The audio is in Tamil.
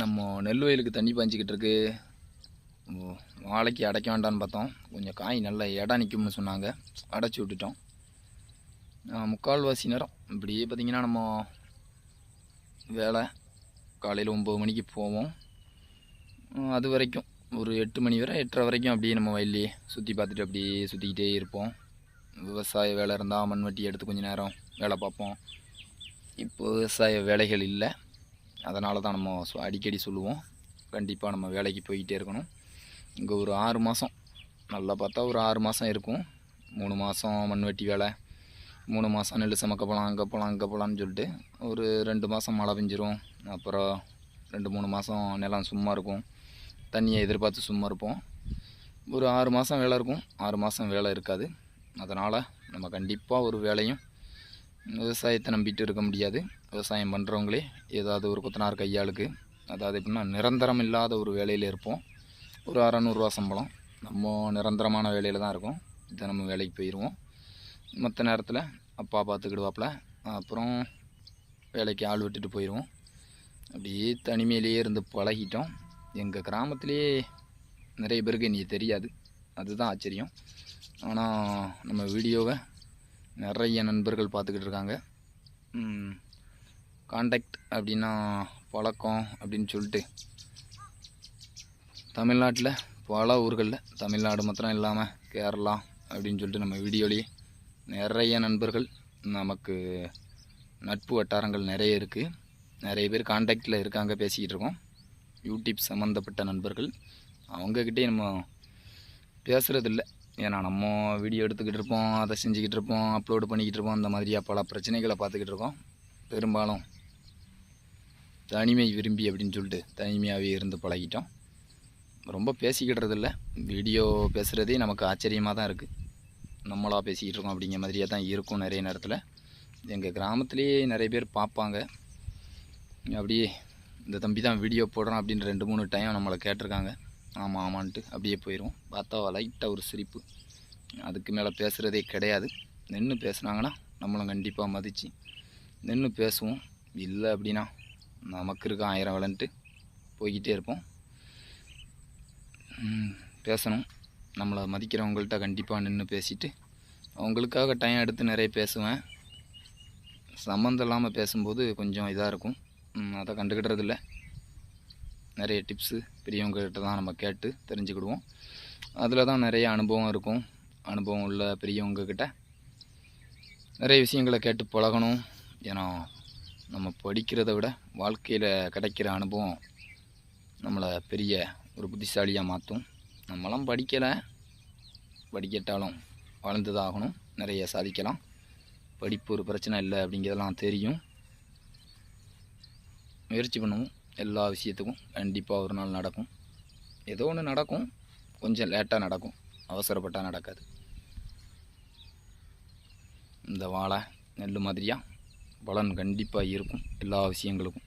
நம்ம நெல் வயலுக்கு தண்ணி பாய்ச்சிக்கிட்டு இருக்கு வாழைக்கு அடைக்க வேண்டாம்னு பார்த்தோம். கொஞ்சம் காய் நல்ல இடம் நிற்கும்னு சொன்னாங்க. அடைச்சி விட்டுட்டோம். முக்கால்வாசி நேரம். இப்படியே பார்த்திங்கன்னா நம்ம வேலை. காலையில் ஒம்பது மணிக்கு போவோம். அது வரைக்கும். ஒரு எட்டு மணி வரை எட்டரை வரைக்கும் அப்படியே நம்ம வயல்லையே சுற்றி பார்த்துட்டு அப்படியே சுற்றிக்கிட்டே இருப்போம். விவசாய வேலை இருந்தால் மண்வெட்டி எடுத்து கொஞ்சம் நேரம் வேலை பார்ப்போம். இப்போ விவசாய வேலைகள் இல்லை. அதனால தான் நம்ம அடிக்கடி சொல்லுவோம். கண்டிப்பாக நம்ம வேலைக்கு போய்கிட்டே இருக்கணும். இங்கே ஒரு ஆறு மாதம் நல்லா பார்த்தா ஒரு ஆறு மாதம் இருக்கும். மூணு மாதம் மண்வெட்டி வேலை. மூணு மாதம் நெல் சமக்க போகலாம் அங்கே போகலாம் அங்கே போகலான்னு சொல்லிட்டு ஒரு ரெண்டு மாதம் மழை பெஞ்சிரும். அப்புறம் ரெண்டு மூணு மாதம் நிலம் சும்மா இருக்கும். தண்ணியை எதிர்பார்த்து சும்மா இருப்போம். ஒரு ஆறு மாதம் வேலை இருக்கும். ஆறு மாதம் வேலை இருக்காது. அதனால் நம்ம கண்டிப்பாக ஒரு வேலையும் விவசாயத்தை நம்பிட்டு இருக்க முடியாது. விவசாயம் பண்ணுறவங்களே ஏதாவது ஒரு கொத்தனார் கையாளுக்கு அதாவது எப்படின்னா நிரந்தரம் இல்லாத ஒரு வேலையில் இருப்போம். ஒரு அறநூறுவா சம்பளம். நம்ம நிரந்தரமான வேலையில் தான் இருக்கோம். நம்ம வேலைக்கு போயிடுவோம் மற்ற நேரத்தில் அப்பா பார்த்துக்கிடுவாப்புல அப்புறம் வேலைக்கு ஆள் விட்டுட்டு போயிடுவோம் அப்படியே தனிமையிலேயே இருந்து பழகிட்டோம். எங்கள் கிராமத்திலேயே நிறைய பேருக்கு இனி தெரியாது. அதுதான் ஆச்சரியம். ஆனால் நம்ம வீடியோவை நிறைய நண்பர்கள் பார்த்துக்கிட்டு இருக்காங்க. காண்டாக்ட் அப்படின்னா பழக்கம் அப்படின்னு சொல்லிட்டு தமிழ்நாட்டில் பல ஊர்களில் தமிழ்நாடு மாத்திரம் இல்லாமல் கேரளா அப்படின்னு சொல்லிட்டு நம்ம வீடியோலேயே நிறைய நண்பர்கள் நமக்கு நட்பு வட்டாரங்கள் நிறைய இருக்குது நிறைய பேர் காண்டாக்டில் இருக்காங்க பேசிக்கிட்டு இருக்கோம். யூடியூப் சம்மந்தப்பட்ட நண்பர்கள். அவங்கக்கிட்டே நம்ம பேசுகிறதில்ல ஏன்னா நம்ம வீடியோ எடுத்துக்கிட்டு இருப்போம் அதை செஞ்சுக்கிட்டு இருப்போம் அப்லோடு பண்ணிக்கிட்டு இருப்போம் அந்த மாதிரியாக பல பிரச்சனைகளை பார்த்துக்கிட்டு இருக்கோம். பெரும்பாலும் தனிமை விரும்பி அப்படின்னு சொல்லிட்டு தனிமையாகவே இருந்து பழகிட்டோம். ரொம்ப பேசிக்கிடுறதில்ல. வீடியோ பேசுகிறதே நமக்கு ஆச்சரியமாக தான் இருக்குது நம்மளாக பேசிக்கிட்டு இருக்கோம் அப்படிங்கிற மாதிரியே தான் இருக்கும் நிறைய நேரத்தில். எங்கள் கிராமத்துலேயே நிறைய பேர் பார்ப்பாங்க. அப்படியே இந்த தம்பி தான் வீடியோ போடுறான் அப்படின்னு ரெண்டு மூணு டைம் நம்மளை கேட்டிருக்காங்க. ஆமாம் ஆமான்ட்டு அப்படியே போயிடுவோம் பார்த்தா லைட்டாக ஒரு சிரிப்பு. அதுக்கு மேலே பேசுகிறதே கிடையாது. நின்று பேசுனாங்கன்னா நம்மளும் கண்டிப்பாக மதித்து நின்று பேசுவோம். இல்லை அப்படின்னா நமக்கு இருக்க ஆயிரம் விளன்ட்டு போய்கிட்டே இருப்போம். பேசணும். நம்மளை மதிக்கிறவங்கள்ட்ட கண்டிப்பாக நின்று பேசிட்டு அவங்களுக்காக டைம் எடுத்து நிறைய பேசுவேன். சம்மந்தம் இல்லாமல் பேசும்போது கொஞ்சம் இதாக இருக்கும். அதை கண்டுக்கிடுறதில்ல நிறைய டிப்ஸு பெரியவங்ககிட்ட தான் நம்ம கேட்டு தெரிஞ்சுக்கிடுவோம். அதில் தான் நிறைய அனுபவம் இருக்கும். அனுபவம் உள்ள பெரியவங்கக்கிட்ட நிறைய விஷயங்களை கேட்டு பழகணும். ஏன்னா நம்ம படிக்கிறத விட வாழ்க்கையில் கிடைக்கிற அனுபவம் நம்மளை பெரிய ஒரு புத்திசாலியாக மாற்றும் நம்மளாம் படிக்கலை. படிக்கட்டாலும் வாழ்ந்ததாகணும். நிறைய சாதிக்கலாம். படிப்பு ஒரு பிரச்சனை இல்லை அப்படிங்கிறதெல்லாம் தெரியும். முயற்சி பண்ணுவோம். எல்லா விஷயத்துக்கும் கண்டிப்பாக ஒரு நாள் நடக்கும். ஏதோ ஒன்று நடக்கும். கொஞ்சம் லேட்டாக நடக்கும். அவசரப்பட்டால் நடக்காது. இந்த வாழை நெல் மாதிரியாக பலன் கண்டிப்பாக இருக்கும். எல்லா விஷயங்களுக்கும்.